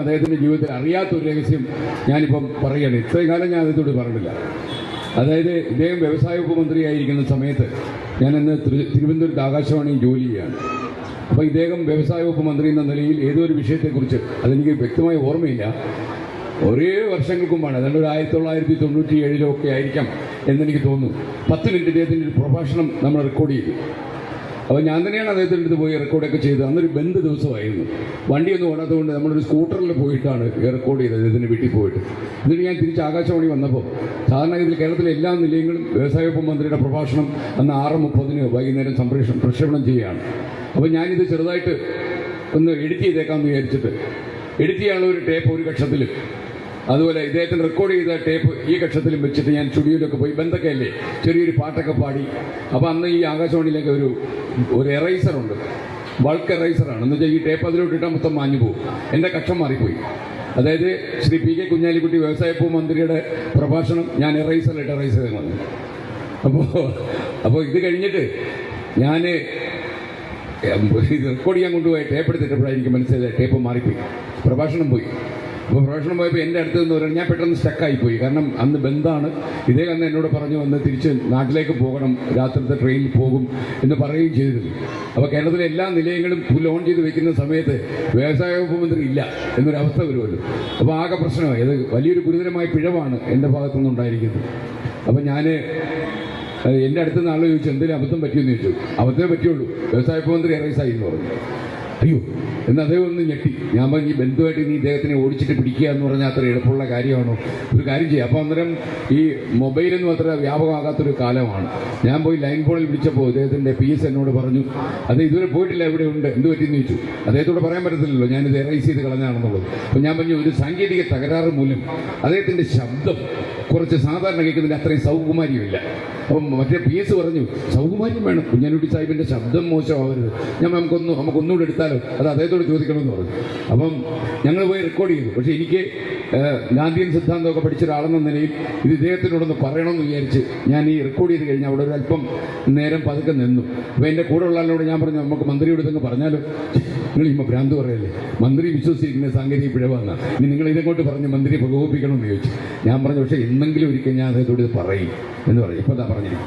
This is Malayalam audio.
അദ്ദേഹത്തിന്റെ ജീവിതത്തിൽ അറിയാത്ത ഒരു രഹസ്യം ഞാനിപ്പം പറയുകയാണ് ഇത്രയും കാലം ഞാൻ അദ്ദേഹത്തോട് പറഞ്ഞില്ല. അതായത് ഇദ്ദേഹം വ്യവസായ വകുപ്പ് മന്ത്രിയായിരിക്കുന്ന സമയത്ത് ഞാൻ തിരു- തിരുവനന്തപുരത്ത് ആകാശവാണി ജോലി ചെയ്യുകയാണ്. അപ്പോൾ ഇദ്ദേഹം വ്യവസായ ഉപമന്ത്രി മന്ത്രി എന്ന നിലയിൽ ഏതോ ഒരു വിഷയത്തെക്കുറിച്ച് അതെനിക്ക് വ്യക്തമായി ഓർമ്മയില്ല. ഒരേ വർഷങ്ങൾക്ക് മുമ്പാണ് അതുകൊണ്ട് ഒരു ആയിരത്തി തൊള്ളായിരത്തി തൊണ്ണൂറ്റി ഏഴിലോ ഒക്കെ ആയിരിക്കാം എന്നെനിക്ക് തോന്നുന്നു. പത്ത് മിനിറ്റ് ഇദ്ദേഹത്തിന്റെ ഒരു പ്രഭാഷണം നമ്മൾ റെക്കോർഡ് ചെയ്തു. അപ്പോൾ ഞാൻ തന്നെയാണ് അദ്ദേഹത്തിന്റെ അടുത്ത് പോയി റെക്കോർഡൊക്കെ ചെയ്തത്. അന്നൊരു ബന്ധ ദിവസമായിരുന്നു. വണ്ടിയൊന്നും ഓടാത്തതുകൊണ്ട് നമ്മളൊരു സ്കൂട്ടറിൽ പോയിട്ടാണ് റെക്കോർഡ് ചെയ്തത് അദ്ദേഹത്തിന്റെ വീട്ടിൽ പോയിട്ട്. എന്നിട്ട് ഞാൻ തിരിച്ച് ആകാശവാണി വന്നപ്പോൾ സാധാരണ ഇതിൽ കേരളത്തിലെ എല്ലാ നിലയങ്ങളും വ്യവസായ വകുപ്പ് മന്ത്രിയുടെ പ്രഭാഷണം അന്ന് ആറ് മുപ്പതിന് വൈകുന്നേരം സംപ്രേഷണം പ്രക്ഷേപണം ചെയ്യുകയാണ്. അപ്പോൾ ഞാനിത് ചെറുതായിട്ട് ഒന്ന് എഡിറ്റ് ചെയ്തേക്കാമെന്ന് വിചാരിച്ചിട്ട് എഡിറ്റ് ചെയ്യാനുള്ള ഒരു ടേപ്പ് ഒരു കക്ഷത്തിലും അതുപോലെ ഇദ്ദേഹത്തിന് റെക്കോർഡ് ചെയ്ത ടേപ്പ് ഈ കക്ഷത്തിലും വെച്ചിട്ട് ഞാൻ സ്റ്റുഡിയോയിലൊക്കെ പോയി ബന്ധക്കല്ലേ ചെറിയൊരു പാട്ടൊക്കെ പാടി. അപ്പോൾ അന്ന് ഈ ആകാശവാണിയിലൊക്കെ ഒരു ഒരു എറൈസറുണ്ട് ബൾക്ക് എറൈസറാണ് എന്ന് വെച്ചാൽ ഈ ടേപ്പ് അതിലോട്ട് ഇട്ടാൽ മൊത്തം മാഞ്ഞു പോകും. എന്റെ കക്ഷം മാറിപ്പോയി. അതായത് ശ്രീ പി കെ കുഞ്ഞാലിക്കുട്ടി വ്യവസായ വകുപ്പ് മന്ത്രിയുടെ പ്രഭാഷണം ഞാൻ എറൈസറിലിട്ട് എറൈസർ വന്നു. അപ്പോൾ അപ്പോൾ ഇത് കഴിഞ്ഞിട്ട് ഞാൻ ഇത് റെക്കോർഡ് ചെയ്യാൻ കൊണ്ടുപോയി ടേപ്പ് എടുത്തിട്ടപ്പോഴാണ് എനിക്ക് മനസ്സിലായത്. ടേപ്പ് മാറിപ്പോയി. പ്രഭാഷണം പോയി. അപ്പോൾ പ്രൊഫഷണൽ പോയപ്പോൾ എന്റെ അടുത്ത് നിന്ന് പറയുന്നത് ഞാൻ പെട്ടെന്ന് സ്റ്റക്കായി പോയി കാരണം അന്ന് ബന്ധാണ്. ഇതേ അന്ന് എന്നോട് പറഞ്ഞു വന്ന് തിരിച്ച് നാട്ടിലേക്ക് പോകണം. രാത്രിത്തെ ട്രെയിനിൽ പോകും എന്ന് പറയുകയും ചെയ്തിരുന്നു. അപ്പോൾ കേരളത്തിലെ എല്ലാ നിലയങ്ങളും ഓൺ ചെയ്ത് വെക്കുന്ന സമയത്ത് വ്യവസായ വകുപ്പ് മന്ത്രി ഇല്ല എന്നൊരവസ്ഥ വരുമല്ലോ. അപ്പോൾ ആകെ പ്രശ്നമായി. അത് വലിയൊരു ഗുരുതരമായ പിഴവാണ് എന്റെ ഭാഗത്തു നിന്നുണ്ടായിരിക്കുന്നത് അപ്പോൾ ഞാൻ എന്റെ അടുത്ത് ആൾ ചോദിച്ചു എന്തെങ്കിലും അബദ്ധം പറ്റിയെന്ന് ചോദിച്ചു? അബദ്ധമേ പറ്റിയുള്ളൂ. വ്യവസായ വകുപ്പ് മന്ത്രി എറൈസായി എന്ന് പറഞ്ഞു. അയ്യോ എന്ന് അദ്ദേഹം ഒന്ന് ഞെട്ടി. ഞാൻ പറഞ്ഞു ഈ ബന്ധുവായിട്ട് നീ ഇദ്ദേഹത്തിനെ ഓടിച്ചിട്ട് പിടിക്കുക എന്ന് പറഞ്ഞാൽ അത്ര എളുപ്പമുള്ള കാര്യമാണോ? ഒരു കാര്യം ചെയ്യാം. അപ്പോൾ അന്നേരം ഈ മൊബൈലൊന്നും അത്ര വ്യാപകമാകാത്തൊരു കാലമാണ്. ഞാൻ പോയി ലൈൻ ഫോണിൽ വിളിച്ചപ്പോൾ അദ്ദേഹത്തിന്റെ പി എസ് എന്നോട് പറഞ്ഞു അത് ഇതുവരെ പോയിട്ടില്ല എവിടെ ഉണ്ട്? എന്ത് പറ്റിയെന്ന് ചോദിച്ചു. അദ്ദേഹത്തോട് പറയാൻ പറ്റത്തില്ലല്ലോ ഞാനിത് എറൈസ് ചെയ്ത് കളഞ്ഞാണെന്നുള്ളത് അപ്പോൾ ഞാൻ പറഞ്ഞു ഒരു സാങ്കേതിക തകരാറ് മൂലം അദ്ദേഹത്തിന്റെ ശബ്ദം കുറച്ച് സാധാരണ കേൾക്കുന്നതിന്റെ അത്രയും സൗകുമാര്യമില്ല. അപ്പം മറ്റേ പി എസ് പറഞ്ഞു സൗകുമാര്യം വേണം. കുഞ്ഞാനുട്ടി സാഹിബിന്റെ ശബ്ദം മോശമാവരുത്. ഞാൻ നമുക്കൊന്ന് നമുക്കൊന്നുകൂടെ എടുത്താലോ? അത് അദ്ദേഹത്തോട് ചോദിക്കണമെന്ന് പറഞ്ഞു. അപ്പം ഞങ്ങൾ പോയി റെക്കോർഡ് ചെയ്തു. പക്ഷേ എനിക്ക് ഗാന്ധിയൻ സിദ്ധാന്തമൊക്കെ പഠിച്ച ഒരാളെന്ന നിലയിൽ ഇത് ഇദ്ദേഹത്തിനോടൊന്ന് പറയണമെന്ന് വിചാരിച്ച് ഞാൻ ഈ റെക്കോർഡ് ചെയ്ത് കഴിഞ്ഞാൽ അവിടെ ഒരു അല്പം നേരം പതുക്കെ നിന്നു. അപ്പോൾ എന്റെ കൂടെ ഉള്ള ആളിനോട് ഞാൻ പറഞ്ഞു നമുക്ക് മന്ത്രിയോട് ഇതങ്ങ് പറഞ്ഞാലോ? നിങ്ങൾ ഇപ്പോൾ ഭ്രാന്ത് പറയല്ലേ? മന്ത്രി വിശ്വസിച്ചിരിക്കുന്ന സാങ്കേതിക ഇനി നിങ്ങൾ ഇതങ്ങോട്ട് പറഞ്ഞ് മന്ത്രിയെ പ്രകോപിപ്പിക്കണമെന്ന് ചോദിച്ചു. ഞാൻ പറഞ്ഞു പക്ഷേ എന്നെങ്കിലും ഒരിക്കൽ ഞാൻ അദ്ദേഹത്തോട് ഇത് പറയും എന്ന് പറയും ഇപ്പോൾ എന്താ പറഞ്ഞിരിക്കും